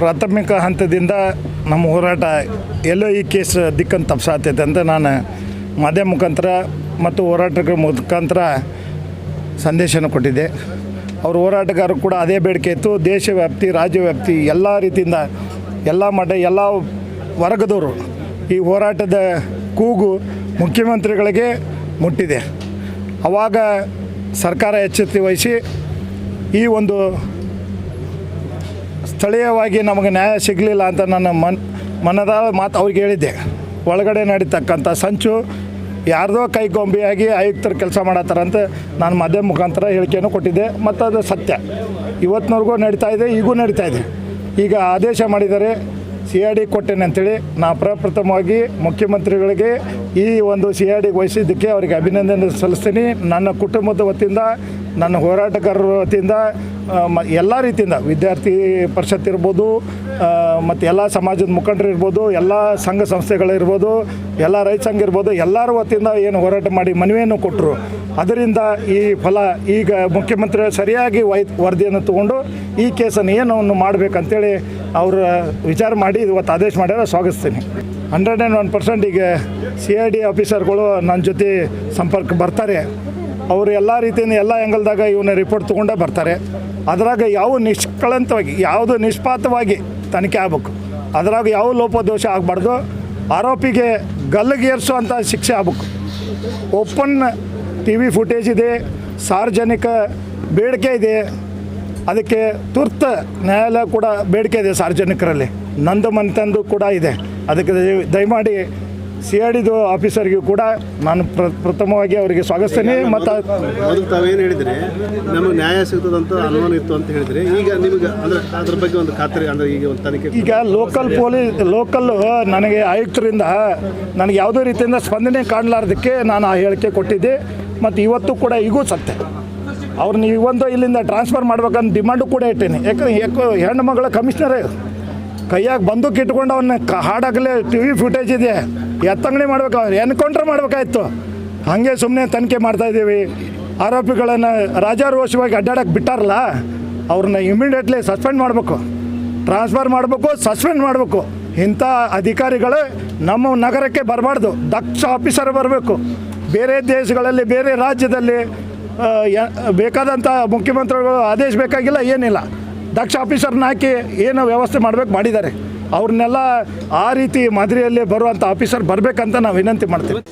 ಪ್ರಾಥಮಿಕ ಹಂತದಿಂದ ನಮ್ಮ ಹೋರಾಟ ಎಲ್ಲೋ ಈ ಕೇಸ್ ದಿಕ್ಕನ್ನು ತಪ್ಪಿಸಾತೈತೆ ಅಂತ ನಾನು ಮಾಧ್ಯಮ ಮುಖಾಂತರ ಮತ್ತು ಹೋರಾಟಗಳ ಮುಖಾಂತರ ಸಂದೇಶನ ಕೊಟ್ಟಿದ್ದೆ. ಅವ್ರ ಹೋರಾಟಗಾರರು ಕೂಡ ಅದೇ ಬೇಡಿಕೆ ಇತ್ತು. ದೇಶವ್ಯಾಪ್ತಿ ರಾಜ್ಯವ್ಯಾಪ್ತಿ ಎಲ್ಲ ರೀತಿಯಿಂದ ಎಲ್ಲ ಮಠ, ಎಲ್ಲ ವರ್ಗದವರು ಈ ಹೋರಾಟದ ಕೂಗು ಮುಖ್ಯಮಂತ್ರಿಗಳಿಗೆ ಮುಟ್ಟಿದೆ. ಆವಾಗ ಸರ್ಕಾರ ಎಚ್ಚೆತ್ತು ವಹಿಸಿ ಈ ಒಂದು ಸ್ಥಳೀಯವಾಗಿ ನಮಗೆ ನ್ಯಾಯ ಸಿಗಲಿಲ್ಲ ಅಂತ ನನ್ನ ಮನ್, ಮನದ ಮಾತು ಅವ್ರಿಗೆ ಹೇಳಿದ್ದೆ. ಒಳಗಡೆ ನಡೀತಕ್ಕಂಥ ಸಂಚು ಯಾರ್ದೋ ಕೈಗೊಂಬೆಯಾಗಿ ಆಯುಕ್ತರು ಕೆಲಸ ಮಾಡತ್ತಾರಂತ ನಾನು ಮಾಧ್ಯಮ ಮುಖಾಂತರ ಹೇಳಿಕೆಯನ್ನು ಕೊಟ್ಟಿದ್ದೆ. ಮತ್ತು ಅದು ಸತ್ಯ. ಇವತ್ತಿನವರೆಗೂ ನಡೀತಾ ಇದೆ, ಈಗೂ ನಡೀತಾ ಇದೆ. ಈಗ ಆದೇಶ ಮಾಡಿದ್ದಾರೆ ಸಿ ಆರ್ ಡಿ ಕೊಟ್ಟೇನೆ ಅಂತೇಳಿ ನಾ ಪ್ರಪ್ರಥಮವಾಗಿ ಮುಖ್ಯಮಂತ್ರಿಗಳಿಗೆ ಈ ಒಂದು ಸಿ ಆರ್ ಡಿಗೆ ವಹಿಸಿದ್ದಕ್ಕೆ ಅವರಿಗೆ ಅಭಿನಂದನೆ ಸಲ್ಲಿಸ್ತೀನಿ. ನನ್ನ ಕುಟುಂಬದ ವತಿಯಿಂದ, ನನ್ನ ಹೋರಾಟಗಾರರ ವತಿಯಿಂದ ಮ, ಎಲ್ಲ ರೀತಿಯಿಂದ ವಿದ್ಯಾರ್ಥಿ ಪರಿಷತ್ ಇರ್ಬೋದು ಮತ್ತು ಎಲ್ಲ ಸಮಾಜದ ಮುಖಂಡರು ಇರ್ಬೋದು, ಎಲ್ಲ ಸಂಘ ಸಂಸ್ಥೆಗಳಿರ್ಬೋದು ಎಲ್ಲ ರೈತ ಸಂಘ ಇರ್ಬೋದು, ಎಲ್ಲರ ವತಿಯಿಂದ ಏನು ಹೋರಾಟ ಮಾಡಿ ಮನವಿಯನ್ನು ಕೊಟ್ಟರು ಅದರಿಂದ ಈ ಫಲ ಈಗ ಮುಖ್ಯಮಂತ್ರಿ ಸರಿಯಾಗಿ ವೈ ವರದಿಯನ್ನು ತಗೊಂಡು ಈ ಕೇಸನ್ನು ಏನು ಮಾಡಬೇಕಂತೇಳಿ ಅವರು ವಿಚಾರ ಮಾಡಿ ಇವತ್ತು ಆದೇಶ ಮಾಡ್ಯಾರ, ಸ್ವಾಗತಿಸ್ತೀನಿ. ಹಂಡ್ರೆಡ್ ಆ್ಯಂಡ್ ಒನ್ ಪರ್ಸೆಂಟ್ ಈಗ ಸಿ ಐ ಡಿ ಆಫೀಸರ್ಗಳು ನನ್ನ ಜೊತೆ ಸಂಪರ್ಕ ಬರ್ತಾರೆ. ಅವರು ಎಲ್ಲ ರೀತಿಯಿಂದ ಎಲ್ಲ ಆ್ಯಂಗಲ್ದಾಗ ಇವನ್ನ ರಿಪೋರ್ಟ್ ತೊಗೊಂಡೇ ಬರ್ತಾರೆ. ಅದರಾಗ ಯಾವ ನಿಷ್ಕಳಂತವಾಗಿ, ಯಾವುದು ನಿಷ್ಪಾತವಾಗಿ ತನಿಖೆ ಆಗ್ಬೇಕು. ಅದರಾಗ ಯಾವ ಲೋಪದೋಷ ಆಗಬಾರ್ದು. ಆರೋಪಿಗೆ ಗಲ್ಲಗೇರಿಸುವಂಥ ಶಿಕ್ಷೆ ಆಗ್ಬೇಕು. ಓಪನ್ ಟಿ ವಿ ಫುಟೇಜ್ ಇದೆ, ಸಾರ್ವಜನಿಕ ಬೇಡಿಕೆ ಇದೆ. ಅದಕ್ಕೆ ತುರ್ತ ನ್ಯಾಯಾಲಯ ಕೂಡ ಬೇಡಿಕೆ ಇದೆ ಸಾರ್ವಜನಿಕರಲ್ಲಿ. ನಂದು ಮನೆತಂದು ಕೂಡ ಇದೆ. ಅದಕ್ಕೆ ದಯ- ದಯಮಾಡಿ ಸಿ ಆರ್ ಡಿದು ಆಫೀಸರ್ಗೂ ಕೂಡ ನಾನು ಪ್ರ ಪ್ರಥಮವಾಗಿ ಅವರಿಗೆ ಸ್ವಾಗತಿಸ್ತೇನೆ ಮತ್ತು ಮೊದಲು ತಾವೇನು ಹೇಳಿದರೆ ನಮಗೆ ನ್ಯಾಯ ಸಿಗ್ತದಂತ ಅನುಮಾನ ಇತ್ತು ಅಂತ ಹೇಳಿದರೆ. ಈಗ ನಿಮಗೆ ಅಂದರೆ ಅದ್ರ ಬಗ್ಗೆ ಒಂದು ಖಾತ್ರಿ ಅಂದರೆ ಈಗ ಒಂದು ತನಿಖೆ ಈಗ ಲೋಕಲ್ ಪೊಲೀಸ್ ಲೋಕಲ್ ನನಗೆ ಆಯುಕ್ತರಿಂದ ನನಗೆ ಯಾವುದೇ ರೀತಿಯಿಂದ ಸ್ಪಂದನೆ ಕಾಣಲಾರ್ದಕ್ಕೆ ನಾನು ಆ ಹೇಳಿಕೆ ಕೊಟ್ಟಿದ್ದೆ. ಮತ್ತು ಇವತ್ತು ಕೂಡ ಈಗೂ ಸತ್ಯ. ಅವ್ರನ್ನ ಇವೊಂದು ಇಲ್ಲಿಂದ ಟ್ರಾನ್ಸ್ಫರ್ ಮಾಡ್ಬೇಕಂತ ಡಿಮಾಂಡು ಕೂಡ ಇಟ್ಟೇನೆ. ಯಾಕಂದ್ರೆ ಯಾಕೋ ಹೆಣ್ಣು ಮಗಳ ಕಮಿಷನರೇ ಕೈಯಾಗಿ ಬಂದೂಕ್ ಇಟ್ಕೊಂಡು ಅವನ್ನ ಹಾಡಾಗಲೇ ಟಿ ವಿ ಫುಟೇಜ್ ಇದೆ. ಎತ್ತಂಗಡಿ ಮಾಡ್ಬೇಕು ಅವ್ರು ಎನ್ಕೌಂಟ್ರ್ ಮಾಡ್ಬೇಕಾಯ್ತು. ಹಾಗೆ ಸುಮ್ಮನೆ ತನಿಖೆ ಮಾಡ್ತಾ ಇದ್ದೀವಿ. ಆರೋಪಿಗಳನ್ನು ರಾಜಾರೋಷವಾಗಿ ಅಡ್ಡಾಡಕ್ಕೆ ಬಿಟ್ಟಾರಲ್ಲ, ಅವ್ರನ್ನ ಇಮಿಡಿಯೇಟ್ಲಿ ಸಸ್ಪೆಂಡ್ ಮಾಡಬೇಕು. ಟ್ರಾನ್ಸ್ಫರ್ ಮಾಡಬೇಕು ಸಸ್ಪೆಂಡ್ ಮಾಡಬೇಕು. ಇಂಥ ಅಧಿಕಾರಿಗಳು ನಮ್ಮ ನಗರಕ್ಕೆ ಬರಬಾರ್ದು. ದಕ್ಷ ಆಫೀಸರ್ ಬರಬೇಕು. ಬೇರೆ ದೇಶಗಳಲ್ಲಿ, ಬೇರೆ ರಾಜ್ಯದಲ್ಲಿ ಬೇಕಾದಂಥ ಮುಖ್ಯಮಂತ್ರಿಗಳು ಆದೇಶ ಬೇಕಾಗಿಲ್ಲ, ಏನಿಲ್ಲ. ದಕ್ಷ ಆಫೀಸರ್ನ ಹಾಕಿ ಏನು ವ್ಯವಸ್ಥೆ ಮಾಡಬೇಕು ಮಾಡಿದ್ದಾರೆ. ಅವ್ರನ್ನೆಲ್ಲ ಆ ರೀತಿ ಮಾದರಿಯಲ್ಲಿ ಬರುವಂಥ ಆಫೀಸರ್ ಬರಬೇಕಂತ ನಾವು ವಿನಂತಿ ಮಾಡ್ತೀವಿ.